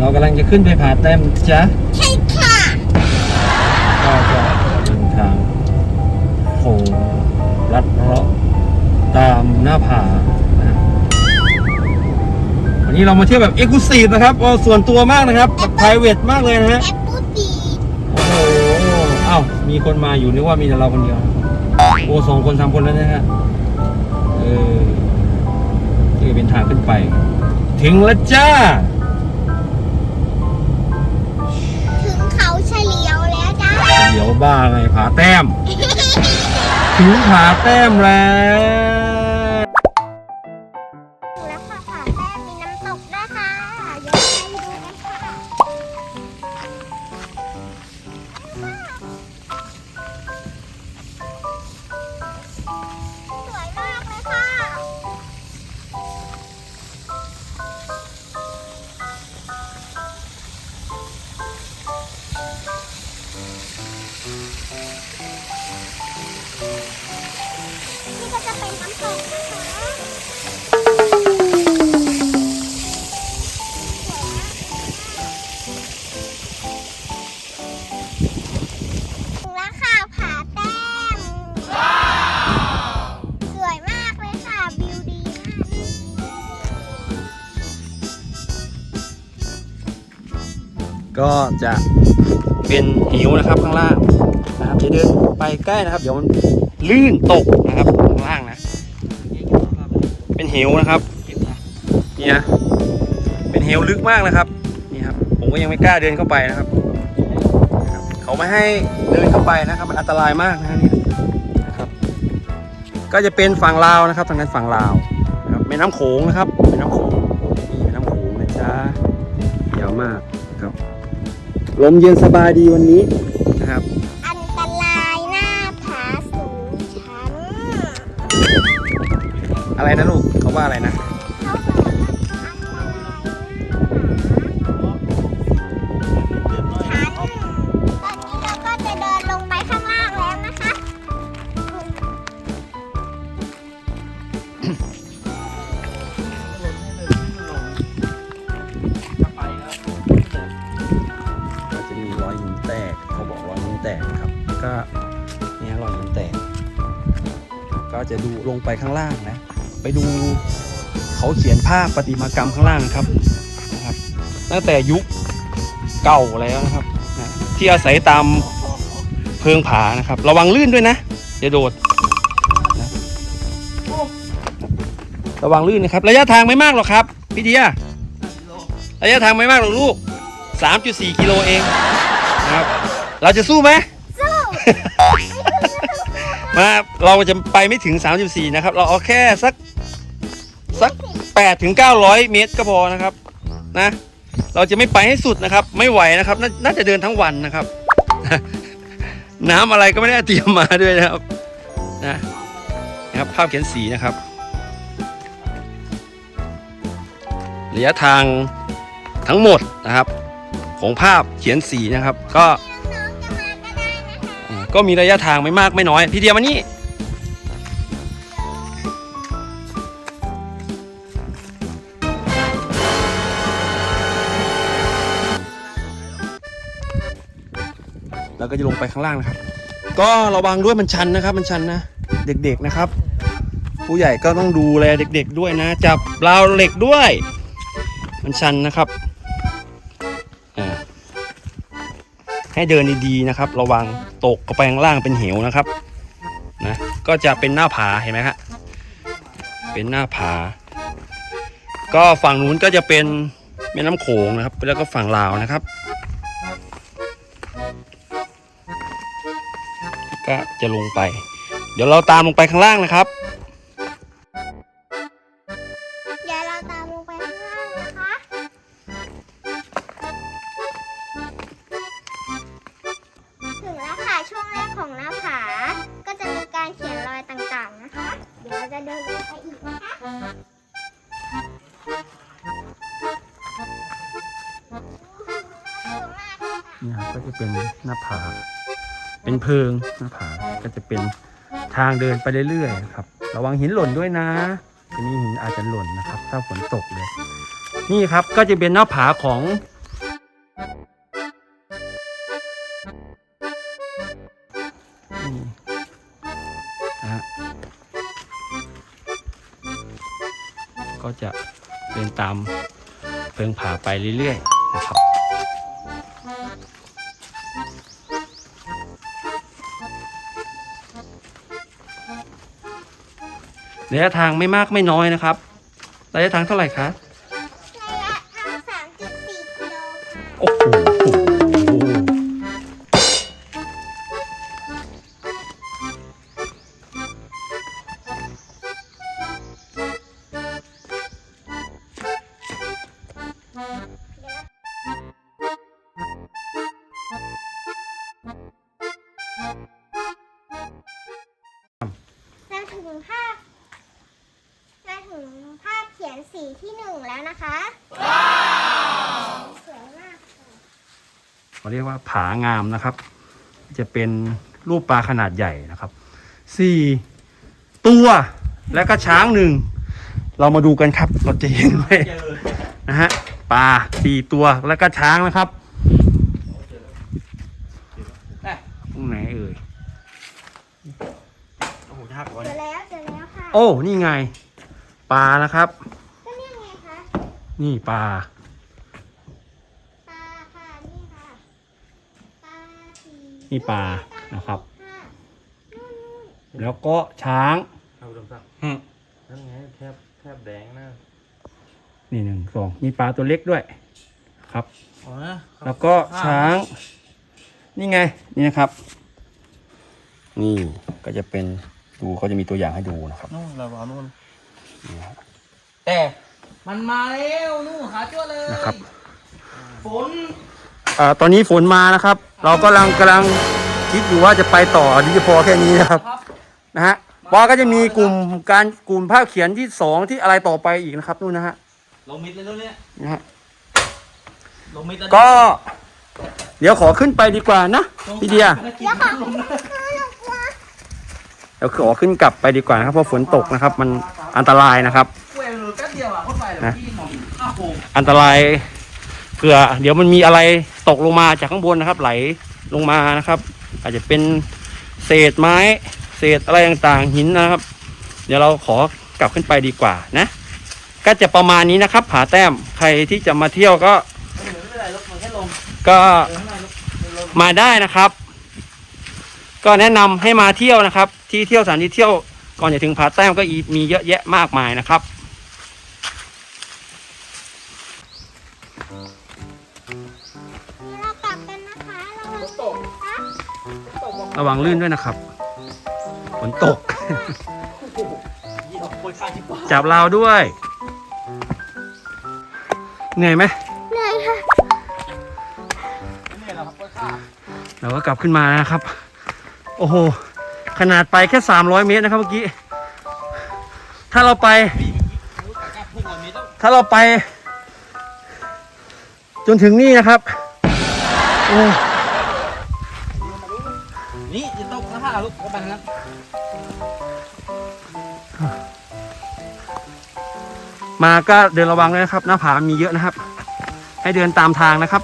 เรากำลังจะขึ้นไปผาแต้มจ้ะใช่ค่ะก็จะเดินทางโค้งลัดเลาะตามหน้าผานะวันนี้เรามาเที่ยวแบบเอ็กซ์คลูซีฟนะครับเอาส่วนตัวมากนะครับแบบ p r i v a t มากเลยนะฮะ แอปเปิลดีดโอ้โหอ้าวมีคนมาอยู่นึกว่ามีแต่เราคนเดียว โอ้สองคนสามคนแล้วนะฮะ เออนี่เป็นทางขึ้นไป ถึงแล้วจ้า เดี๋ยวบ้าไงผาแต้มถึงผาแต้มแล้ว ก็จะเป็นน้ำตกนะคะถึงแล้วค่ะผาแต้มสวยมากเลยค่ะวิวดีมากก็จะเป็นหิวนะครับข้างล่างนะครับจะเดินไปใกล้นะครับ เดี๋ยวมันลื่นตกนะครับ เป็นเหวนะครับนี่นะเป็นเหวลึกมากนะครับนี่ครับ ผมก็ยังไม่กล้าเดินเข้าไปนะครับนะครับ เขาไม่ให้เดินเข้าไปนะครับ มันอันตรายมากนะเนี่ยนะครับ ก็จะเป็นฝั่งลาวนะครับ ทางนั้นฝั่งลาวนะครับแม่น้ำโขงนะครับแม่น้ำโขงนี่แม่น้ำโขงนะจ๊ะยาวมากนะครับลมเย็นสบายดีวันนี้นะครับอันตรายหน้าผาสูงชันอะไรนะลูกเขา ว่าอะไรนะเขาบอกว่าอันตรายหน้าผาชันตอนนี้เราก็จะเดินลงไปข้างล่างแล้วนะ คะก็จะมีรอยหินแตกเขาบอกรอยหินแตกนะครับก็เนี่ยรอยหินแตกก็จะดูลงไปข้างล่างนะไปดูเขาเขียนภาพประติมากรรมข้างล่างนะครับนะครับ ตั้งแต่ยุคเก่าแล้วนะครับนะที่อาศัยตามเพิงผานะครับ ระวังลื่นด้วยนะอย่าโดดนะระวังลื่นนะครับ ระยะทางไม่มากหรอกครับพี่เดียระยะทางไม่มากหรอกลูก 3.4 กิโลเองนะครับ เราจะสู้ไหมสู้ มาเราจะไปไม่ถึง 3.4 นะครับ เราเอาแค่สักสัก8ถึง900 เมตรก็พอนะครับนะ เราจะไม่ไปให้สุดนะครับ ไม่ไหวนะครับนน่าจะเดินทั้งวันนะครับ น้ำอะไรก็ไม่ได้เตรียมมาด้วยนะครับนะนะครับภาพเขียนสีนะครับระยะทางทั้งหมดนะครับ ของภาพเขียนสีนะครับ ก็ ก็มีระยะทางไม่มากไม่น้อย พี่เดียมานี่เราก็จะลงไปข้างล่างนะครับ ก็ระวังด้วยมันชันนะครับ มันชันนะ เด็กๆนะครับ ผู้ใหญ่ก็ต้องดูแลเด็ก ๆ ด้วยนะ จับราวเหล็กด้วย มันชันนะครับ ให้เดินดีๆนะครับ ระวังตกเข้าไปข้างล่างเป็นเหวนะครับนะก็จะเป็นหน้าผาเห็นไหมฮะเป็นหน้าผา ก็ฝั่งนู้นก็จะเป็นแม่น้ำโขงนะครับ แล้วก็ฝั่งลาวนะครับ ก็จะลงไป เดี๋ยวเราตามลงไปข้างล่างนะครับ เนี่ครับก็จะเป็นหน้าผา เป็นเพิงหน้าผา ก็จะเป็นทางเดินไปเรื่อยๆครับ ระวังหินหล่นด้วยนะทีนี้หินอาจจะหล่นนะครับ ถ้าฝนตกเลย นี่ครับก็จะเป็นหน้าผาของอืมนะก็จะเดินตามเพิงผาไปเรื่อยๆนะครับ ระยะทางไม่มากไม่น้อยนะครับ ระยะทางเท่าไหร่คะระยะทาง3.4กิโลค่ะโอ้โหเราถึงภาพเราถึงภาพเขียนสีที่หนึ่งแล้วนะคะว้าวสวยมากค่ะเขาเรียกว่าผางามนะครับ จะเป็นรูปปลาขนาดใหญ่นะครับสี่ตัวและก็ช้างหนึ่งเรามาดูกันครับเราจะเห็นไหมนะฮะปลาสี่ตัวแล้วก็ช้างนะครับตรงไหนเอ่ยโอ้โหยากกว่าเจนี้อแล้วเจอแล้วค่ะโอ้นี่ไง ปลานะครับ ก็เนี่ยไงคะนี่ปลา ปลาค่ะนี่ค่ะปลาสีนี่ปลานะครับ ค่ะนู่นนู่นแล้วก็ช้างเอาดมสักอืมนั่นไงแคบแคบแดงนะนี่หนึ่งสองมีปลาตัวเล็กด้วยครับ อ๋อนะแล้วก็ช้าง นี่ไง นี่นะครับ นี่ก็จะเป็นดูเขาจะมีตัวอย่างให้ดูนะครับ นู่นเราเอานู่นนี่ฮะ แต่มันมาแล้วนู่นหาตัวเลยนะครับ ฝนอ่าตอนนี้ฝนมานะครับ เรากำลังกำลังคิดอยู่ว่าจะไปต่อหรือจะพอแค่นี้นะครับครับ นะฮะปอก็จะมีกลุ่มการกลุ่มภาพเขียนที่สองที่อะไรต่อไปอีกนะครับนู่นนะฮะลงมิดเลยแล้วเนี่ยนะฮะลงมิดแล้วก็ เดี๋ยวขอขึ้นไปดีกว่านะพี่เดียเดี๋ยวขอคือหนูกลัวเดี๋ยวขอขึ้นกลับไปดีกว่านะครับเพราะฝนตกนะครับ มัน อันตรายนะครับเวลแป๊บเดียวอะเข้าไปเลยพี่มองอ้าวโหอันตรายเผื่อเดี๋ยวมันมีอะไรตกลงมาจากข้างบนนะครับ ไหลลงมานะครับ อาจจะเป็นเศษไม้ เศษอะไรต่างๆหินนะครับ เดี๋ยวเราขอกลับขึ้นไปดีกว่านะ ก็จะประมาณนี้นะครับ ผาแต้มใครที่จะมาเที่ยวก็ไม่เป็นไรลบมันแค่ลงก็เดินข้างในลบลงมาได้นะครับ ก็แนะนำให้มาเที่ยวนะครับ ที่เที่ยวสถานที่เที่ยว ก่อนจะถึงผาแต้มก็อีมีเยอะแยะมากมายนะครับเดี๋ยวเรากลับกันนะคะเราฝนตกคะตกบอกระวังลื่นด้วยนะครับฝนตกยี่ห้อโคตรค่าที่ป่าจับราวด้วย เหนื่อยไหมเหนื่อยค่ะเนี่ยเราครับโคตรค่าเราก็กลับขึ้นมานะครับ โอ้โห ขนาดไปแค่ 300 เมตรนะครับเมื่อกี้ ถ้าเราไปรู้จักกับพุ่งเลยมิดแล้วถ้าเราไป จนถึงนี่นะครับโอ้นี่จะตกหน้าผาลูกเข้าไปทางนั้นมาก็เดินระวังด้วยนะครับ หน้าผามีเยอะนะครับ ให้เดินตามทางนะครับ